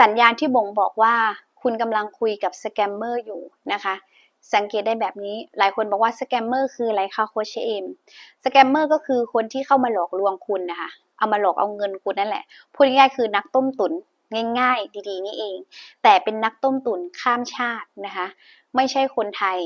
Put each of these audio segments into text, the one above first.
สัญญาณที่บ่งบอกว่าคุณกำลังคุยกับสแกมเมอร์อยู่นะคะ สังเกตได้แบบนี้หลายคนบอกว่าสแกมเมอร์คืออะไรคะโคชเอมสแกมเมอร์ก็คือคนที่เข้ามาหลอกลวงคุณนะคะเอามาหลอกเอาเงินคุณนั่นแหละพูดง่ายๆคือนักต้มตุ๋นง่ายๆ ดีๆ นี่เอง แต่เป็นนักต้มตุ๋นข้ามชาตินะคะ ไม่ใช่คนไทย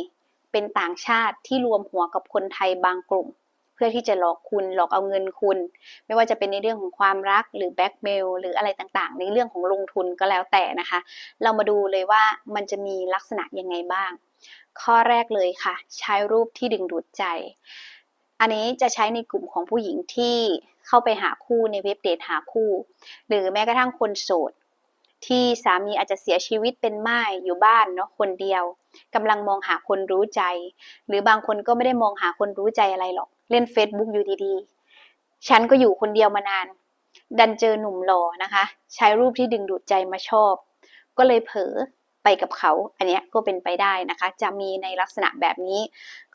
เป็นต่างชาติที่รวมหัวกับคนไทยบางกลุ่ม เพื่อที่จะหลอกคุณหลอกเอาเงินคุณ ไม่ว่าจะเป็นในเรื่องของความรักหรือแบ็กเมลหรืออะไรต่างๆ ในเรื่องของลงทุนก็แล้วแต่นะคะ เรามาดูเลยว่ามันจะมีลักษณะยังไงบ้าง ข้อแรกเลยค่ะ ใช้รูปที่ดึงดูดใจ อันนี้จะใช้ในกลุ่มของผู้หญิงที่เข้าไปหาคู่ในเว็บเดทหาคู่ หรือแม้กระทั่งคนโสดที่สามีอาจจะเสียชีวิตเป็นไม่ายอยู่บ้านเนาะคนเดียวกำลังมองหาคนรู้ใจ หรือบางคนก็ไม่ได้มองหาคนรู้ใจอะไรหรอก เล่น Facebook อยู่ดีๆ ฉันก็อยู่คนเดียวมานาน ดันเจอหนุ่มหล่อนะคะ ใช้รูปที่ดึงดูดใจมาชอบ ก็เลยเผลอไปกับเขา อันเนี้ยก็เป็นไปได้นะคะ จะมีในลักษณะแบบนี้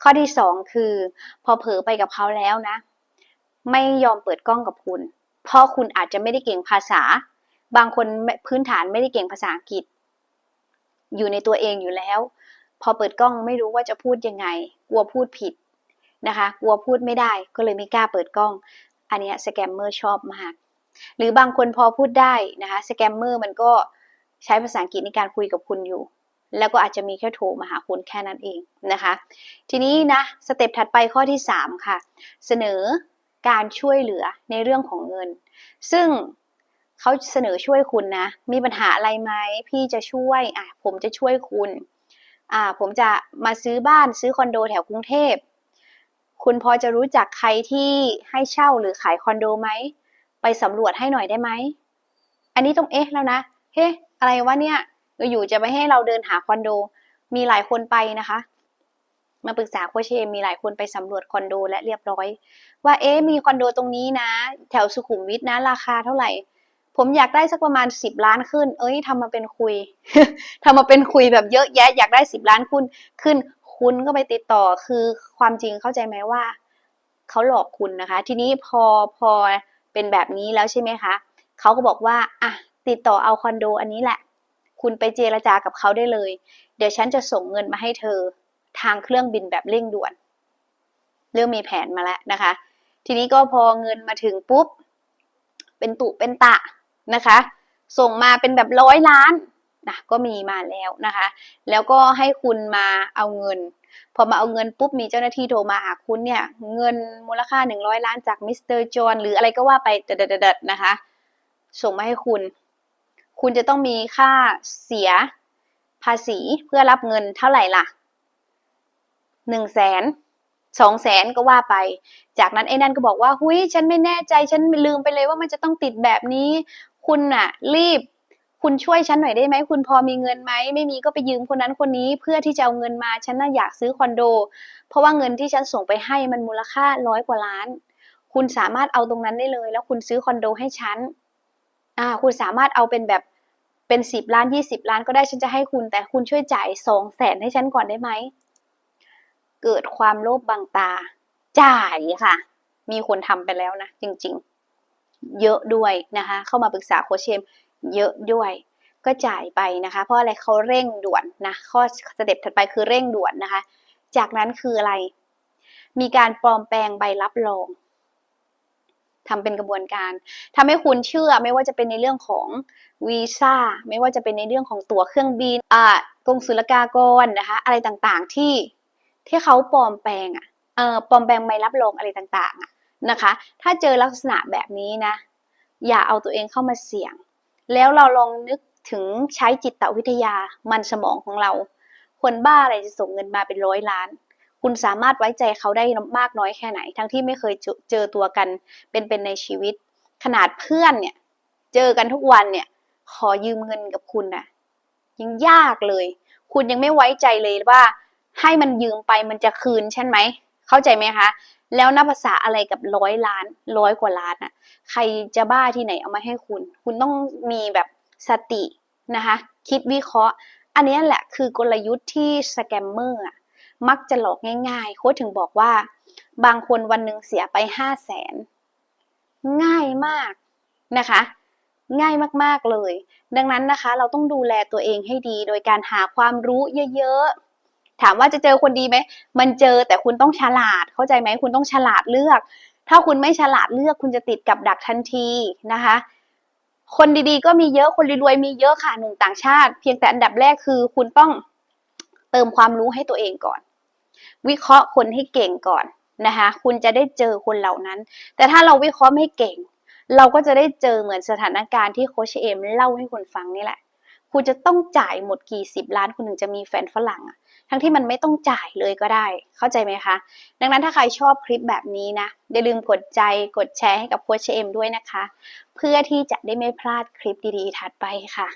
ข้อที่สองคือ พอเผลอไปกับเขาแล้วนะ ไม่ยอมเปิดกล้องกับคุณ เพราะคุณอาจจะไม่ได้เก่งภาษา บางคนพื้นฐานไม่ได้เก่งภาษาอังกฤษ อยู่ในตัวเองอยู่แล้ว พอเปิดกล้องไม่รู้ว่าจะพูดยังไง กลัวพูดผิด นะคะ กลัวพูดไม่ได้ก็เลยไม่กล้าเปิดกล้อง อันเนี้ยสแกมเมอร์ชอบมาก หรือบางคนพอพูดได้นะคะสแกมเมอร์มันก็ใช้ภาษาอังกฤษในการคุยกับคุณอยู่ แล้วก็อาจจะมีแค่โทรมาหาคุณแค่นั้นเองนะคะ ทีนี้นะสเต็ปถัดไปข้อที่ 3 ค่ะ เสนอการช่วยเหลือในเรื่องของเงิน ซึ่งเขาเสนอช่วยคุณนะ มีปัญหาอะไรไหมพี่จะช่วยอะผมจะช่วยคุณอ่าผมจะมาซื้อบ้านซื้อคอนโดแถวกรุงเทพ คุณพอจะรู้จักใครที่ให้เช่าหรือขายคอนโดไหม ไปสำรวจให้หน่อยได้ไหม อันนี้ต้องเอ๊ะแล้วนะ เฮ้อะไรวะเนี่ยอยู่จะไปให้เราเดินหาคอนโด มีหลายคนไปนะคะ มาปรึกษาโคชเชมมีหลายคนไปสำรวจคอนโดและเรียบร้อย ว่าเอ๊ะมีคอนโดตรงนี้นะ แถวสุขุมวิทนะ ราคาเท่าไหร่ ผมอยากได้สักประมาณสิบล้านขึ้น เอ้ยทำมาเป็นคุยทำมาเป็นคุยแบบเยอะแยะ อยากได้สิบล้านขึ้นขึ้น คุณก็ไปติดต่อคือความจริงเข้าใจไหมว่าเขาหลอกคุณนะคะ ทีนี้พอพอเป็นแบบนี้แล้วใช่ไหมคะเขาก็บอกว่าอะติดต่อเอาคอนโดอันนี้แหละ คุณไปเจรจากับเขาได้เลย เดี๋ยวฉันจะส่งเงินมาให้เธอทางเครื่องบินแบบเร่งด่วน เริ่มมีแผนมาแล้วนะคะ ทีนี้ก็พอเงินมาถึงปุ๊บ เป็นตุเป็นตะนะคะ ส่งมาเป็นแบบร้อยล้าน นะก็มีมาแล้วนะคะ แล้วก็ให้คุณมาเอาเงิน พอมาเอาเงินปุ๊บมีเจ้าหน้าที่โทรมาหาคุณเนี่ยเงินมูลค่า 100 ล้านจากมิสเตอร์จอห์นหรืออะไรก็ว่าไปเด็ดๆนะคะ ส่งมาให้คุณ คุณจะต้องมีค่าเสียภาษีเพื่อรับเงินเท่าไหร่ล่ะหนึ่งแสนสองแสนก็ว่าไป จากนั้นไอ้นั่นก็บอกว่า หุยฉันไม่แน่ใจฉันลืมไปเลยว่ามันจะต้องติดแบบนี้ คุณน่ะรีบ คุณช่วยฉันหน่อยได้ไหมคุณพอมีเงินไหมไม่มีก็ไปยืมคนนั้นคนนี้เพื่อที่จะเอาเงินมาฉันน่ะอยากซื้อคอนโด เพราะว่าเงินที่ฉันส่งไปให้มันมูลค่าร้อยกว่าล้าน คุณสามารถเอาตรงนั้นได้เลย แล้วคุณซื้อคอนโดให้ฉันอ่าคุณสามารถเอาเป็นแบบเป็นสิบล้านยี่สิบล้านก็ได้ฉันจะให้คุณ แต่คุณช่วยจ่ายสองแสนให้ฉันก่อนได้ไหมเกิดความโลภบังตา จ่ายค่ะ มีคนทำไปแล้วนะจริง ๆ เยอะด้วยนะคะ เข้ามาปรึกษาโคชเชม เยอะด้วย ก็จ่ายไปนะคะ เพราะอะไรเขาเร่งด่วนนะข้อสเต็ปถัดไปคือเร่งด่วนนะคะ จากนั้นคืออะไร มีการปลอมแปลงใบรับรองทำเป็นกระบวนการทำให้คุณเชื่อไม่ว่าจะเป็นในเรื่องของวีซ่าไม่ว่าจะเป็นในเรื่องของตั๋วเครื่องบินอ่ากงศุลกากรนะคะ อะไรต่างๆที่ที่เขาปลอมแปลงอะเออปลอมแปลงใบรับรองอะไรต่างๆอะนะคะ ถ้าเจอลักษณะแบบนี้นะ อย่าเอาตัวเองเข้ามาเสี่ยง แล้วเราลองนึกถึงใช้จิตวิทยามันสมองของเรา คนบ้าอะไรจะส่งเงินมาเป็นร้อยล้าน คุณสามารถไว้ใจเขาได้มากน้อยแค่ไหน ทั้งที่ไม่เคยเจอตัวกันเป็นเป็นในชีวิต ขนาดเพื่อนเนี่ย เจอกันทุกวันเนี่ย ขอยืมเงินกับคุณน่ะยังยากเลย คุณยังไม่ไว้ใจเลยว่า ให้มันยืมไปมันจะคืนใช่ไหม เข้าใจไหมคะ แล้วนับภาษาอะไรกับร้อยล้านร้อยกว่าล้านอะใครจะบ้าที่ไหนเอามาให้คุณ คุณต้องมีแบบสตินะคะ คิดวิเคราะห์ อันนี้แหละคือกลยุทธ์ที่สแกมเมอร์มักจะหลอกง่ายๆ โค้ชถึงบอกว่า บางคนวันหนึ่งเสียไปห้าแสนง่ายมากนะคะ ง่ายมากๆเลย ดังนั้นนะคะ เราต้องดูแลตัวเองให้ดี โดยการหาความรู้เยอะๆ ถามว่าจะเจอคนดีไหม มันเจอแต่คุณต้องฉลาด เข้าใจไหม คุณต้องฉลาดเลือก ถ้าคุณไม่ฉลาดเลือก คุณจะติดกับดักทันทีนะคะ คนดีๆ ก็มีเยอะ คนรวยๆ มีเยอะค่ะ หนุ่มต่างชาติ เพียงแต่อันดับแรกคือคุณต้องเติมความรู้ให้ตัวเองก่อน วิเคราะห์คนให้เก่งก่อนนะคะ คุณจะได้เจอคนเหล่านั้น แต่ถ้าเราวิเคราะห์ไม่เก่ง เราก็จะได้เจอเหมือนสถานการณ์ที่โคชเอมเล่าให้คุณฟังนี่แหละ คุณจะต้องจ่ายหมดกี่สิบล้านคุณถึงจะมีแฟนฝรั่งอะ ทั้งที่มันไม่ต้องจ่ายเลยก็ได้ เข้าใจไหมคะ ดังนั้นถ้าใครชอบคลิปแบบนี้นะอย่าลืมกดใจกดแชร์ให้กับโคชเอมด้วยนะคะ เพื่อที่จะได้ไม่พลาดคลิปดีๆถัดไปค่ะ